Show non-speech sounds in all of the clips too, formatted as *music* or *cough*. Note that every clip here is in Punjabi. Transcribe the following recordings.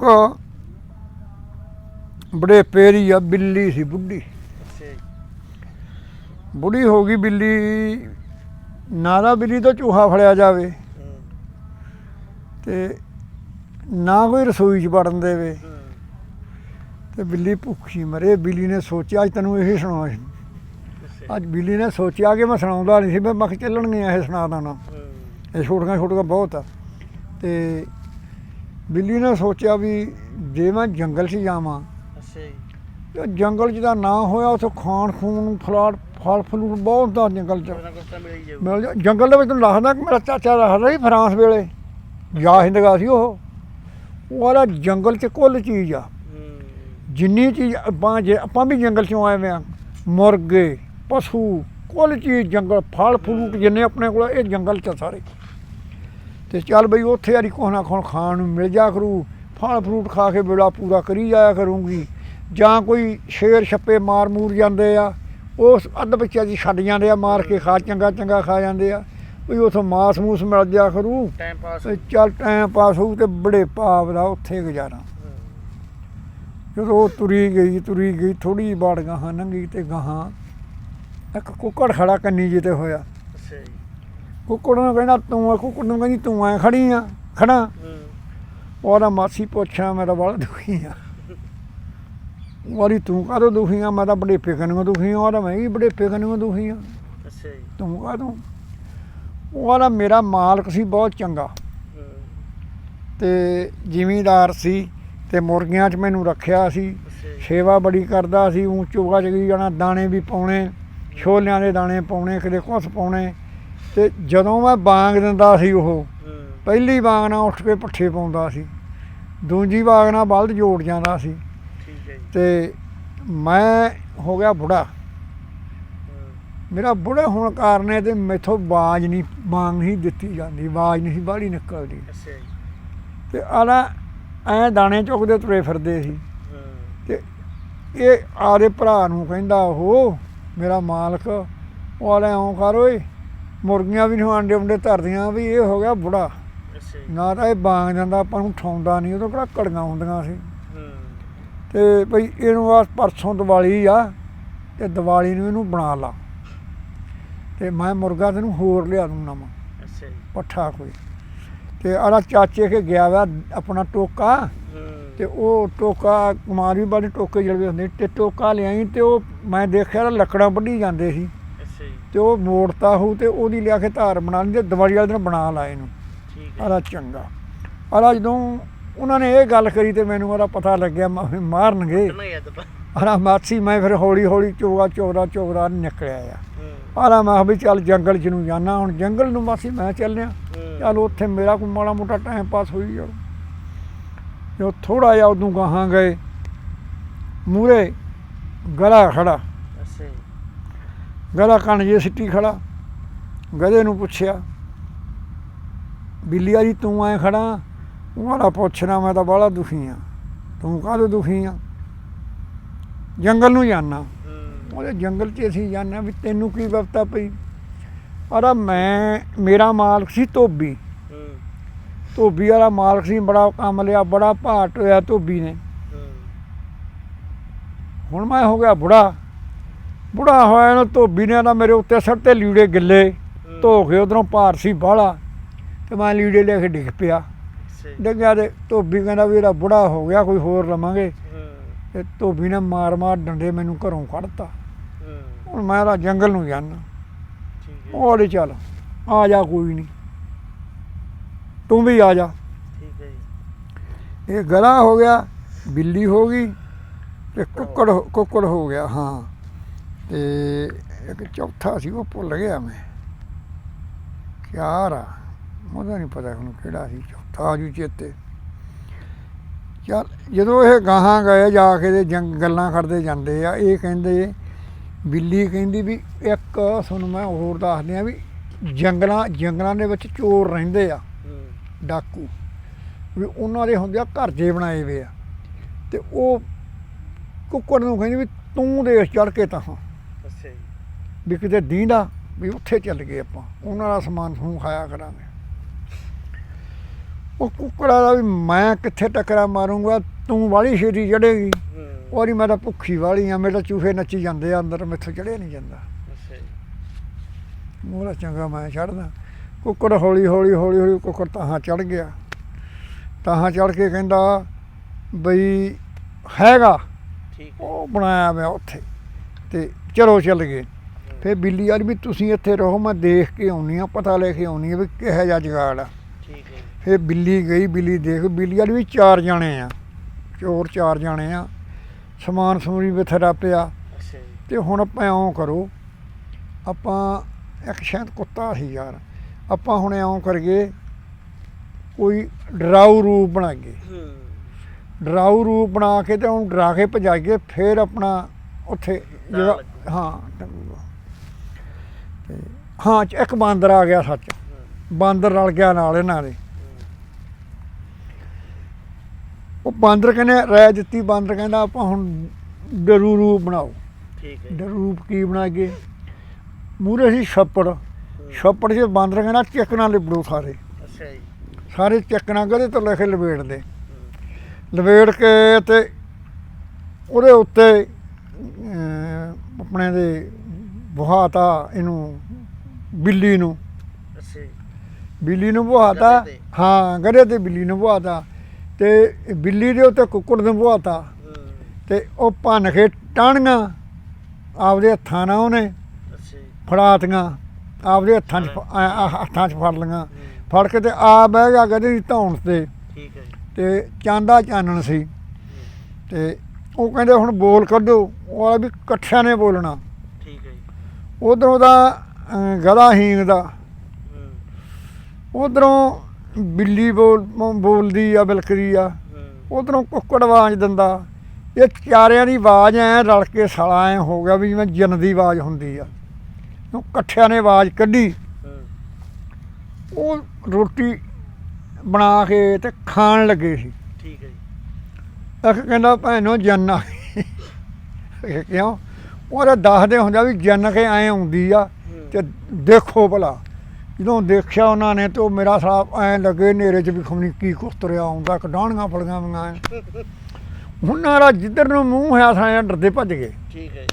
ਕ ਬੜੇ ਪੇਰੀ ਆ, ਬਿੱਲੀ ਸੀ ਬੁੱਢੀ। ਅੱਛਾ ਬੁੱਢੀ ਹੋ ਗਈ ਬਿੱਲੀ, ਨਾਰਾ ਬਿੱਲੀ ਤੋਂ ਚੂਹਾ ਫੜਿਆ ਜਾਵੇ ਤੇ ਨਾ ਕੋਈ ਰਸੋਈ 'ਚ ਵੜਨ ਦੇਵੇ ਹੂੰ ਤੇ ਬਿੱਲੀ ਭੁੱਖੀ ਮਰੇ। ਬਿੱਲੀ ਨੇ ਸੋਚਿਆ, ਅੱਜ ਤੈਨੂੰ ਇਹ ਸੁਣਾਉਣਾ ਸੀ। ਅੱਜ ਬਿੱਲੀ ਨੇ ਸੋਚਿਆ ਕਿ ਮੈਂ ਸੁਣਾਉਂਦਾ ਨਹੀਂ ਸੀ, ਮੈਂ ਮੱਖ ਚੱਲਣਗੀਆਂ ਇਹ ਸੁਣਾ ਦੇਣਾ ਇਹ ਛੋਟੀਆਂ ਛੋਟੀਆਂ ਬਹੁਤ ਆ। ਤੇ ਬਿੱਲੀ ਨੇ ਸੋਚਿਆ ਵੀ ਜੇ ਮੈਂ ਜੰਗਲ 'ਚ ਜਾਵਾਂ ਅੱਛਾ ਜੀ। ਤੇ ਜੰਗਲ 'ਚ ਦਾ ਨਾ ਹੋਇਆ ਉੱਥੇ ਖਾਣ ਖੂਨ ਫਲਾਟ ਫਲ ਫਲੂਟ ਬਹੁਤ ਆ ਜੰਗਲ 'ਚ। ਮਿਲ ਜਾ ਜੰਗਲ ਦੇ ਵਿੱਚ ਤੁਹਾਨੂੰ ਦੱਸਦਾ ਕਿ ਮੇਰਾ ਚਾਚਾ ਰੱਖਦਾ ਸੀ ਫਰਾਂਸ ਵੇਲੇ ਜਾ ਹਿੰਦਗਾ ਸੀ ਉਹ। ਉਹ ਵਾਲਾ ਜੰਗਲ 'ਚ ਕੁੱਲ ਚੀਜ਼ ਆ। ਜਿੰਨੀ ਚੀਜ਼ ਆਪਾਂ ਜੇ ਆਪਾਂ ਵੀ ਜੰਗਲ 'ਚੋਂ ਆਏ ਆ ਮੁਰਗੇ ਪਸ਼ੂ ਕੁੱਲ ਚੀਜ਼ ਜੰਗਲ ਫਲ ਫਰੂਟ ਜਿੰਨੇ ਆਪਣੇ ਕੋਲ ਇਹ ਜੰਗਲ 'ਚ ਸਾਰੇ। ਤੇ ਚੱਲ ਬਈ ਉੱਥੇ ਯਾਰੀ ਕੋਹਣਾ ਖੋਣ ਖਾਣ ਨੂੰ ਮਿਲ ਜਾ ਕਰੂ ਫਲ ਫਰੂਟ ਖਾ ਕੇ ਬੇੜਾ ਪੂਰਾ ਕਰੀ ਜਾਇਆ ਕਰੂੰਗੀ। ਜਾਂ ਕੋਈ ਸ਼ੇਰ ਛੱਪੇ ਮਾਰ ਮੂਰ ਜਾਂਦੇ ਆ ਉਸ ਅੱਧ ਬੱਚਿਆਂ ਦੀ ਛੱਡ ਜਾਂਦੇ ਆ ਮਾਰ ਕੇ ਖਾ ਚੰਗਾ ਚੰਗਾ ਖਾ ਜਾਂਦੇ ਆ। ਵੀ ਉਥੋਂ ਮਾਸ ਮੂਸ ਮਿਲ ਜਾ ਕਰੂ ਟਾਈਮ ਪਾਸ ਤੇ ਚੱਲ ਟਾਈਮ ਪਾਸ ਹੋਊ ਤੇ ਬੜੇ ਭਾਵ ਦਾ ਉੱਥੇ ਗੁਜ਼ਾਰਾ। ਜਦੋਂ ਉਹ ਤੁਰੀ ਗਈ ਤੁਰੀ ਗਈ ਥੋੜੀ ਬਾੜ ਗਾਹਾਂ ਲੰਘੀ ਤੇ ਗਾਹਾਂ ਇੱਕ ਕੁੱਕੜ ਖੜਾ ਕੰਨੀ ਜੀ ਤੇ ਹੋਇਆ। ਕੁੱਕੜ ਨੂੰ ਕਹਿੰਦਾ ਤੂੰ ਆ ਕੁੱਕੜ ਨੂੰ ਕਹਿੰਦੀ ਤੂੰ ਐ ਖੜੀ ਆ ਖੜਾ। ਉਹਦਾ ਮਾਸੀ ਪੁੱਛਿਆ ਮੇਰਾ ਬੜਾ ਦੁਖੀ ਆ। ਵਾਰੀ ਤੂੰ ਕਾਹਦੋਂ ਦੁਖੀ ਆ? ਮੈਂ ਤਾਂ ਬੜੇ ਫਿਕਨ ਦੁਖੀ ਆ ਉਹਦਾ ਮੈਂ ਵੀ ਬੜੇ ਫਿਕਨ ਦੁਖੀ ਆ। ਅੱਛਾ ਜੀ। ਤੂੰ ਕਾਹਦੋਂ ਉਹਦਾ ਮੇਰਾ ਮਾਲਕ ਸੀ ਬਹੁਤ ਚੰਗਾ। ਤੇ ਜ਼ਿਮੀਂਦਾਰ ਸੀ ਤੇ ਮੁਰਗੀਆਂ 'ਚ ਮੈਨੂੰ ਰੱਖਿਆ ਸੀ। ਸੇਵਾ ਬੜੀ ਕਰਦਾ ਸੀ ਉਂ ਚੋਗਾ ਚਗੀ ਜਾਣਾ ਦਾਣੇ ਵੀ ਪਾਉਣੇ ਛੋਲਿਆਂ ਦੇ ਦਾਣੇ ਪਾਉਣੇ ਕਿਤੇ ਕੁਛ ਪਾਉਣੇ। ਤੇ ਜਦੋਂ ਮੈਂ ਬਾਂਗ ਦਿੰਦਾ ਸੀ ਉਹ ਪਹਿਲੀ ਬਾਂਗ ਨਾਲ ਉੱਠ ਕੇ ਪੱਠੇ ਪਾਉਂਦਾ ਸੀ। ਦੂਜੀ ਬਾਂਗ ਨਾਲ ਬਲਦ ਜੋੜ ਜਾਂਦਾ ਸੀ। ਠੀਕ ਹੈ ਤੇ ਮੈਂ ਹੋ ਗਿਆ ਬੁੜਾ ਮੇਰਾ ਬੁੜੇ ਹੋਣ ਕਾਰਨ ਤੇ ਮੈਥੋਂ ਬਾਜ ਨਹੀਂ ਬਾਂਗ ਨਹੀਂ ਦਿੱਤੀ ਜਾਂਦੀ ਬਾਜ ਨਹੀਂ ਬਾਹਲੀ ਨਿਕਲਦੀ। ਤੇ ਆਲਾ ਐ ਦਾਣੇ ਚੁੱਕਦੇ ਤੁਰੇ ਫਿਰਦੇ ਸੀ। ਤੇ ਇਹ ਆਦੇ ਭਰਾ ਨੂੰ ਕਹਿੰਦਾ ਉਹ ਮੇਰਾ ਮਾਲਕ ਉਹ ਆਲੇ ਆਉਂ ਕਰ ਓਏ ਮੁਰਗੀਆਂ ਵੀ ਨਹੀਂ ਆਂਡੇ ਉਂਡੇ ਧਰਦੀਆਂ ਵੀ ਇਹ ਹੋ ਗਿਆ ਬੁੜਾ। ਨਾ ਤਾਂ ਇਹ ਬਾਂਗ ਜਾਂਦਾ ਆਪਾਂ ਨੂੰ ਠਾਉਂਦਾ ਨਹੀਂ ਉਦੋਂ ਕਿਹੜਾ ਕੜੀਆਂ ਹੁੰਦੀਆਂ ਸੀ। ਤੇ ਭਈ ਇਹਨੂੰ ਆ ਪਰਸੋਂ ਦੀਵਾਲੀ ਆ ਤੇ ਦੀਵਾਲੀ ਨੂੰ ਇਹਨੂੰ ਬਣਾ ਲਾ। ਤੇ ਮੈਂ ਮੁਰਗਾ ਤੈਨੂੰ ਹੋਰ ਲਿਆ ਦੂੰ ਨਵਾਂ ਅੱਛਾ ਜੀ। ਪੱਠਾ ਕੋਈ। ਤੇ ਆਲਾ ਚਾਚੇ ਕੇ ਗਿਆ ਵਾ ਆਪਣਾ ਟੋਕਾ ਤੇ ਉਹ ਟੋਕਾ ਕੁਮਾਰੀ ਵਾਲੀ ਟੋਕੇ ਜਿਹੜੇ ਹੁੰਦੇ ਤੇ ਟੋਕਾ ਲਿਆਈ ਤੇ ਉਹ ਮੈਂ ਦੇਖਿਆ ਲੱਕੜਾਂ ਵੱਢੀ ਜਾਂਦੇ ਸੀ। ਤੇ ਉਹ ਮੋੜਤਾ ਹੋ ਤੇ ਉਹਦੀ ਲਿਆ ਕੇ ਧਾਰ ਬਣਾ ਲਈ ਤੇ ਦੀਵਾਲੀ ਵਾਲੇ ਦਿਨ ਬਣਾ ਲਾ ਇਹਨੂੰ। ਠੀਕ ਹੈ। ਆਲਾ ਚੰਗਾ। ਆਲਾ ਜਦੋਂ ਉਹਨਾਂ ਨੇ ਇਹ ਗੱਲ ਕਰੀ ਤੇ ਮੈਨੂੰ ਉਹਦਾ ਪਤਾ ਲੱਗਿਆ ਮ- ਮਾਰਨਗੇ। ਆਲਾ ਮਾਛੀ ਮੈਂ ਫਿਰ ਹੌਲੀ ਹੌਲੀ ਚੋਗਾ ਚੋਰਾ ਚੋਰਾ ਨਿਕਲਿਆ ਆ। ਹੂੰ। ਆਲਾ ਮੈਂ ਕਿਹਾ ਵੀ ਚੱਲ ਜੰਗਲ ਚ ਨੂੰ ਜਾਣਾ ਹੁਣ ਜੰਗਲ ਨੂੰ ਮਾਸੀ ਮੈਂ ਚੱਲਿਆ। ਹੂੰ। ਚੱਲ ਉੱਥੇ ਮੇਰਾ ਕੋਈ ਮਾੜਾ ਮੋਟਾ ਟਾਈਮ ਪਾਸ ਹੋਈ ਜਾਓ ਜੋ ਥੋੜਾ ਜਿਹਾ ਉਦੋਂ ਗਾਹਾਂ ਗਏ। ਮੂਰੇ ਗਲਾ ਖੜਾ ਗਲਾ ਕੰਨ ਜੇ ਸਿੱਟੀ ਖੜਾ ਗਧੇ ਨੂੰ ਪੁੱਛਿਆ ਬਿੱਲੀਆ ਜੀ ਤੂੰ ਐ ਖੜਾ ਉਹ ਵਾਲਾ ਪੁੱਛਣਾ ਮੈਂ ਤਾਂ ਬੜਾ ਦੁਖੀ ਆ। ਤੂੰ ਕਾਹਦੋਂ ਦੁਖੀ ਆ? ਜੰਗਲ ਨੂੰ ਜਾਣਾ ਉਹਦੇ ਜੰਗਲ 'ਚ ਅਸੀਂ ਜਾਣਾ ਵੀ ਤੈਨੂੰ ਕੀ ਵਫਤਾ ਪਈ? ਅਰਾ ਮੈਂ ਮੇਰਾ ਮਾਲਕ ਸੀ ਧੋਬੀ। ਧੋਬੀ ਵਾਲਾ ਮਾਲਕ ਸੀ ਬੜਾ ਕੰਮ ਲਿਆ ਬੜਾ ਭਾਟ ਹੋਇਆ ਧੋਬੀ ਨੇ। ਹੁਣ ਮੈਂ ਹੋ ਗਿਆ ਬੁੜਾ। ਬੁੜਾ ਹੋਇਆ ਨਾ ਧੋਬੀ ਨੇ ਨਾ ਮੇਰੇ ਉੱਤੇ ਸੜ ਤੇ ਲੀੜੇ ਗਿੱਲੇ। ਧੋ ਕੇ ਉਧਰੋਂ ਭਾਰ ਸੀ ਬਾਹਲਾ ਤੇ ਮੈਂ ਲੀੜੇ ਲੈ ਕੇ ਡਿੱਗ ਪਿਆ। ਡਿੱਗਿਆ ਤੇ ਧੋਬੀ ਕਹਿੰਦਾ ਵੀ ਇਹਦਾ ਬੁੜਾ ਹੋ ਗਿਆ ਕੋਈ ਹੋਰ ਲਵਾਂਗੇ। ਤੇ ਧੋਬੀ ਨੇ ਮਾਰ ਮਾਰ ਡੰਡੇ ਮੈਨੂੰ ਘਰੋਂ ਕੱਢਤਾ। ਹੁਣ ਮੈਂ ਤਾਂ ਜੰਗਲ ਨੂੰ ਜਾਣਾ ਠੀਕ ਹੈ। ਉਹਦੇ ਚੱਲ ਆ ਜਾ ਕੋਈ ਨਹੀਂ ਤੂੰ ਵੀ ਆ ਜਾ। ਠੀਕ ਹੈ ਜੀ। ਇਹ ਗਲਾ ਹੋ ਗਿਆ ਬਿੱਲੀ ਹੋ ਗਈ ਤੇ ਕੁੱਕੜ ਕੁੱਕੜ ਹੋ ਗਿਆ ਹਾਂ। ਤੇ ਇੱਕ ਚੌਥਾ ਸੀ ਉਹ ਭੁੱਲ ਗਿਆ ਮੈਂ। ਕਿਆ ਰਾ ਉਹਦਾ ਨਹੀਂ ਪਤਾ ਹੁਣ ਕਿਹੜਾ ਸੀ ਚੌਥਾ ਜੂ ਚੇਤੇ। ਚੱਲ ਜਦੋਂ ਇਹ ਗਾਹਾਂ ਗਏ ਜਾ ਕੇ ਤੇ ਜੰਗ ਗੱਲਾਂ ਕਰਦੇ ਜਾਂਦੇ ਆ ਇਹ ਕਹਿੰਦੇ ਬਿੱਲੀ ਕਹਿੰਦੀ ਵੀ ਇੱਕ ਤੁਹਾਨੂੰ ਮੈਂ ਹੋਰ ਦੱਸਦੇ ਆ ਵੀ ਜੰਗਲਾਂ ਜੰਗਲਾਂ ਦੇ ਵਿੱਚ ਚੋਰ ਰਹਿੰਦੇ ਆ ਡਾਕੂ। ਵੀ ਉਹਨਾਂ ਦੇ ਹੁੰਦੇ ਆ ਘਰ ਜੇ ਬਣਾਏ ਵੇ ਆ। ਤੇ ਉਹ ਕੁੱਕੜ ਨੂੰ ਕਹਿੰਦੇ ਵੀ ਤੂੰ ਦੇਸ਼ ਚੜ ਕੇ ਤਾਂ ਵੀ ਕਿਤੇ ਦੀਂਦਾ ਵੀ ਉੱਥੇ ਚੱਲ ਗਏ ਆਪਾਂ। ਉਹਨਾਂ ਦਾ ਸਮਾਨ ਤੁਹਾਨੂੰ ਖਾਇਆ ਕਰਾਂਗੇ। ਉਹ ਕੁੱਕੜਾ ਦਾ ਵੀ ਮੈਂ ਕਿੱਥੇ ਟੱਕਰਾ ਮਾਰੂੰਗਾ ਤੂੰ ਵਾਲੀ ਛੇਤੀ ਚੜੇਗੀ ਔਰੀ ਮੈਂ ਤਾਂ ਭੁੱਖੀ ਵਾਲੀ ਆ ਮੇਰੇ ਤਾਂ ਚੂਹੇ ਨੱਚੀ ਜਾਂਦੇ ਆ ਅੰਦਰ ਮੈਥੋਂ ਚੜਿਆ ਨਹੀਂ ਜਾਂਦਾ। ਮੋਹਰਾ ਚੰਗਾ ਮੈਂ ਚੜਦਾ ਕੁੱਕੜ ਹੌਲੀ ਹੌਲੀ ਹੌਲੀ ਹੌਲੀ ਕੁੱਕੜ ਤਾਹਾਂ ਚੜ ਗਿਆ। ਤਾਹਾਂ ਚੜ ਕੇ ਕਹਿੰਦਾ ਬਈ ਹੈਗਾ। ਉਹ ਬਣਾਇਆ ਮੈਂ ਉੱਥੇ। ਤੇ ਚਲੋ ਚੱਲ ਗਏ। ਫਿਰ ਬਿੱਲੀ ਵਾਲੀ ਵੀ ਤੁਸੀਂ ਇੱਥੇ ਰਹੋ ਮੈਂ ਦੇਖ ਕੇ ਆਉਣੀ ਆ ਪਤਾ ਲੈ ਕੇ ਆਉਣੀ ਆ ਵੀ ਕਿਹੋ ਜਿਹਾ ਜਗਾੜ ਆ। ਠੀਕ ਹੈ ਫਿਰ ਬਿੱਲੀ ਗਈ ਬਿੱਲੀ ਦੇਖ ਬਿੱਲੀ ਵਾਲੀ ਵੀ ਚਾਰ ਜਾਣੇ ਆ ਚੋਰ ਚਾਰ ਜਾਣੇ ਆ। ਸਮਾਨ ਸਮੂਰੀ ਬਥੇਰਾ ਪਿਆ। ਅੱਛਾ ਜੀ। ਤੇ ਹੁਣ ਆਪਾਂ ਇਉਂ ਕਰੋ ਆਪਾਂ ਇੱਕ ਸ਼ਾਇਦ ਕੁੱਤਾ ਸੀ ਯਾਰ ਆਪਾਂ ਹੁਣ ਇਉਂ ਕਰੀਏ ਕੋਈ ਡਰਾਊ ਰੂਪ ਹੂੰ। ਡਰਾਊ ਰੂਪ ਬਣਾ ਕੇ ਤੇ ਉਹਨੂੰ ਡਰਾ ਕੇ ਭਜਾਈਏ ਫਿਰ ਆਪਣਾ ਉੱਥੇ ਜਿਹੜਾ। ਹਾਂ ਹਾਂ ਇੱਕ ਬਾਂਦਰ ਆ ਗਿਆ ਸੱਚ। ਬਾਂਦਰ ਰਲ ਗਿਆ ਨਾਲ ਇਹਨਾਂ ਦੇ। ਉਹ ਬਾਂਦਰ ਕਹਿੰਦੇ ਰਾਇ ਦਿੱਤੀ ਬਾਂਦਰ ਕਹਿੰਦਾ ਆਪਾਂ ਹੁਣ ਡਰੂ ਰੂਪ ਬਣਾਓ। ਠੀਕ ਹੈ ਡਰੂ ਰੂਪ ਕੀ ਬਣਾਈਏ? ਮੂਰੇ ਸੀ ਛੱਪੜ। ਛੱਪੜ 'ਚ ਬਾਂਦਰ ਕਹਿੰਦਾ ਚੱਕਣਾ ਲਿਬੜੋ ਸਾਰੇ। ਅੱਛਾ ਜੀ। ਸਾਰੇ ਚੱਕਣਾ ਕਦੇ ਤੋਂ ਲੈ ਕੇ ਲਵੇੜ ਦੇ। ਲਵੇੜ ਕੇ ਤੇ ਉਹਦੇ ਉੱਤੇ ਆਪਣੇ ਦੇ ਬੁਹਾਤਾ ਇਹਨੂੰ ਬਿੱਲੀ ਨੂੰ। ਅੱਛਾ ਜੀ। ਬਿੱਲੀ ਨੂੰ ਬੁਹਾਤਾ ਗਧੇ ਤੇ। ਹਾਂ ਗਧੇ ਤੇ ਬਿੱਲੀ ਨੂੰ ਬੁਹਾਤਾ। ਤੇ ਬਿੱਲੀ ਦੇ ਉੱਤੇ ਕੁੱਕੜ ਨੂੰ ਬੁਹਾਤਾ। ਹੂੰ। ਤੇ ਉਹ ਭੰਨ ਕੇ ਟਾਹਣੀਆਂ ਆਪਦੇ ਹੱਥਾਂ ਨਾਲ ਉਹਨੇ ਅੱਛਾ ਜੀ। ਫੜਾਤੀਆਂ ਆਪਦੇ ਹੱਥਾਂ 'ਚ ਫ- ਹੱਥਾਂ 'ਚ ਫੜ ਲਈਆਂ। ਫੜ ਕੇ ਤੇ ਆ ਬਹਿ ਗਿਆ ਗਧੇ ਦੀ ਧੌਣ ਤੇ। ਠੀਕ ਹੈ ਜੀ। ਤੇ ਚਾਂਦਾ ਚਾਨਣ ਸੀ। ਤੇ ਉਹ ਕਹਿੰਦੇ ਹੁਣ ਬੋਲ ਕੱਢੋ। ਉਹ ਵੀ ਇਕੱਠਿਆਂ ਨੇ ਬੋਲਣਾ। ਉਧਰੋਂ ਦਾ ਗਧਾ ਹੀਂਗ ਦਾ ਉਧਰੋਂ ਬਿੱਲੀ ਬੋਲ ਬੋਲਦੀ ਆ ਬਿਲਕਦੀ ਆ। ਉਧਰੋਂ ਕੁੱਕੜ ਆਵਾਜ਼ ਦਿੰਦਾ। ਇਹ ਚਾਰਿਆਂ ਦੀ ਆਵਾਜ਼ ਐ ਰਲ ਕੇ ਸਾਲਾ ਐ ਹੋ ਗਿਆ ਵੀ ਜਿਵੇਂ ਜਨ ਦੀ ਆਵਾਜ਼ ਹੁੰਦੀ ਆ। ਉਹ ਇਕੱਠਿਆਂ ਨੇ ਆਵਾਜ਼ ਕੱਢੀ। ਉਹ ਰੋਟੀ ਬਣਾ ਕੇ ਤੇ ਖਾਣ ਲੱਗੇ ਸੀ। ਠੀਕ ਹੈ ਜੀ। ਇੱਕ ਕਹਿੰਦਾ ਭੈਣੋ ਜਨ ਆ। ਇਹ ਕਿਉਂ? ਉਹਦਾ ਦੱਸਦੇ ਹੁੰਦਾ ਵੀ ਜਨ ਕੇ ਐ ਆਉਂਦੀ ਆ ਤੇ ਦੇਖੋ ਭਲਾ। ਜਦੋਂ ਦੇਖਿਆ ਉਹਨਾਂ ਨੇ ਤੇ ਉਹ ਮੇਰਾ ਸਾਹ ਐ ਲੱਗੇ ਨੇਰੇ 'ਚ ਵੀ ਖਮਣੀ ਕੀ ਕੁੱਤਰਿਆ ਆਉਂਦਾ ਕਢਾਣੀਆਂ ਵੀਆਂ ਐਂ। *laughs* ਉਹਨਾਂ ਦਾ ਜਿੱਧਰ ਨੂੰ ਮੂੰਹ ਹੋਇਆ ਸਾਂ ਡਰਦੇ ਭੱਜ ਗਏ। ਠੀਕ ਹੈ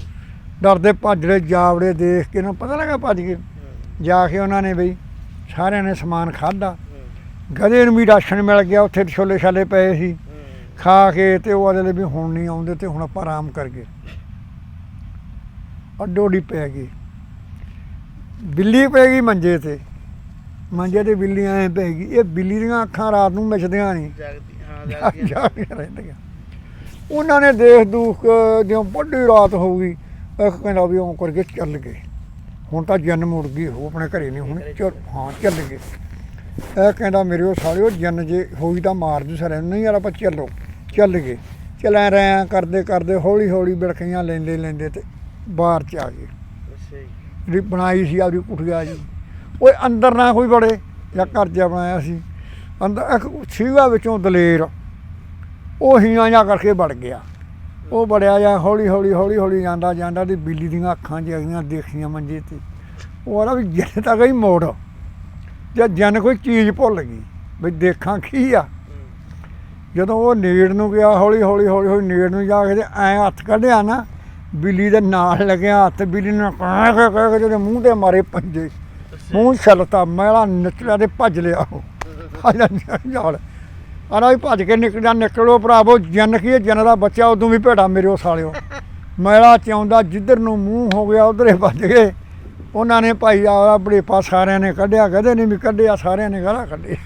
ਡਰਦੇ ਭੱਜਦੇ ਜਾਵੜੇ ਦੇਖ ਕੇ ਨਾ ਪਤਾ ਲੱਗਾ ਭੱਜ ਗਏ। ਜਾ ਕੇ ਉਹਨਾਂ ਨੇ ਬਈ ਸਾਰਿਆਂ ਨੇ ਸਮਾਨ ਖਾਦਾ ਹੂੰ। ਗਧੇ ਨੂੰ ਵੀ ਰਾਸ਼ਨ ਮਿਲ ਗਿਆ ਉੱਥੇ ਛੋਲੇ ਛਾਲੇ ਪਏ ਸੀ। ਖਾ ਕੇ ਤੇ ਉਹ ਅਗਲੇ ਵੀ ਹੁਣ ਨਹੀਂ ਆਉਂਦੇ ਤੇ ਹੁਣ ਆਪਾਂ ਆਰਾਮ ਕਰ ਗਏ ਅੱਡੋਡੀ ਪੈ ਗਈ। ਬਿੱਲੀ ਪੈ ਗਈ ਮੰਜੇ ਤੇ। ਮੰਜੇ ਤੇ ਬਿੱਲੀ ਐ ਪੈ ਗਈ। ਇਹ ਬਿੱਲੀ ਦੀਆਂ ਅੱਖਾਂ ਰਾਤ ਨੂੰ ਮਿਚਦੀਆਂ ਨਹੀਂ। ਜਾਗਦੀ ਹਾਂ ਜਾਗਦੀ ਜਾਗਦੀਆਂ ਰਹਿੰਦੀਆਂ। ਉਹਨਾਂ ਨੇ ਦੇਖ ਦੂਖ ਜਿਉਂ ਵੱਡੀ ਰਾਤ ਹੋ ਗਈ ਇੱਕ ਕਹਿੰਦਾ ਵੀ ਉਹ ਕਰਕੇ ਚੱਲ ਗਏ। ਹੁਣ ਤਾਂ ਜਨ ਮੁੜ ਗਈ ਉਹ ਆਪਣੇ ਘਰੇ ਨਹੀਂ ਹੁਣ ਚੱਲ ਹਾਂ ਚੱਲ ਗਏ। ਇਹ ਕਹਿੰਦਾ ਮੇਰੇ ਉਹ ਸਾਲਿਓ ਜਨ ਜੇ ਹੋਈ ਤਾਂ ਮਾਰ ਦੂ ਸਾਰੇ ਨਹੀਂ ਯਾਰ ਆਪਾਂ ਚੱਲੋ। ਚੱਲ ਗਏ। ਚਲਾਂ ਰਿਆਂ ਕਰਦੇ ਕਰਦੇ ਹੌਲੀ ਹੌਲੀ ਬਿਲਕੀਆਂ ਲੈਂਦੇ ਲੈਂਦੇ ਤੇ ਬਾਹਰ ਚ ਆ ਗਏ। ਅੱਛਾ ਜੀ। ਜਿਹੜੀ ਬਣਾਈ ਸੀ ਆਪਦੀ ਕੁਠੀਆ ਜੀ। ਓਏ ਅੰਦਰ ਨਾ ਕੋਈ ਬੜੇ ਜਾਂ ਘਰ ਜਿਹਾ ਬਣਾਇਆ ਸੀ। ਅੰਦਰ ਇੱਕ ਸੀਗਾ ਵਿੱਚੋਂ ਦਲੇਰ। ਉਹ ਹੀਆਂ ਜਾਂ ਕਰਕੇ ਵੜ ਗਿਆ। ਉਹ ਬੜਿਆ ਜਾਂ ਹੌਲੀ ਹੌਲੀ ਹੌਲੀ ਹੌਲੀ ਜਾਂਦਾ ਜਾਂਦਾ ਤੇ ਬਿੱਲੀ ਦੀਆਂ ਅੱਖਾਂ ਜਿਹੀਆਂ ਦੇਖੀਆਂ ਮੰਜੇ ਤੇ। ਉਹ ਆਲਾ ਵੀ ਜਨ ਤਾਂ ਗਈ ਮੋੜ। ਜੇ ਜਨ ਕੋਈ ਚੀਜ਼ ਭੁੱਲ ਗਈ ਵੀ ਦੇਖਾਂ ਕੀ ਆ। ਹੂੰ। ਜਦੋਂ ਉਹ ਨੇੜ ਨੂੰ ਗਿਆ ਹੌਲੀ ਹੌਲੀ ਹੌਲੀ ਹੌਲੀ ਨੇੜ ਨੂੰ ਜਾ ਕੇ ਐ ਹੱਥ ਕੱਢਿਆ ਨਾ ਬਿੱਲੀ ਦੇ ਨਾਲ ਲੱਗਿਆ ਹੱਥ ਬਿੱਲੀ ਨੇ ਕਹਿ ਕੇ ਕਹਿ ਕੇ ਜਿਹਦੇ ਮੂੰਹ ਤੇ ਮਾਰੇ ਪੰਜੇ। ਮੂੰਹ ਛਲਤਾ ਮੈਲਾ ਨਚਲਿਆ ਤੇ ਭੱਜ ਲਿਆ ਉਹ। ਆਲਾ ਨਾਲ ਆਲਾ ਵੀ ਭੱਜ ਕੇ ਨਿਕਲਿਆ ਨਿਕਲੋ ਭਰਾਵੋ ਜਨ ਕੀ ਜਨ ਦਾ ਬੱਚਾ ਉਦੋਂ ਵੀ ਭੇੜਾ ਮੇਰੇ ਉਹ ਸਾਲਿਓ। ਮੈਲਾ ਚਾਉਂਦਾ ਜਿੱਧਰ ਨੂੰ ਮੂੰਹ ਹੋ ਗਿਆ ਉਧਰੇ ਭੱਜ ਗਏ। ਉਹਨਾਂ ਨੇ ਭਾਈ ਆ ਬੜੇਪਾ ਸਾਰਿਆਂ ਨੇ ਕੱਢਿਆ ਕਦੇ ਨਹੀਂ ਵੀ ਕੱਢਿਆ ਸਾਰਿਆਂ ਨੇ ਗਾਲਾਂ ਕੱਢੇ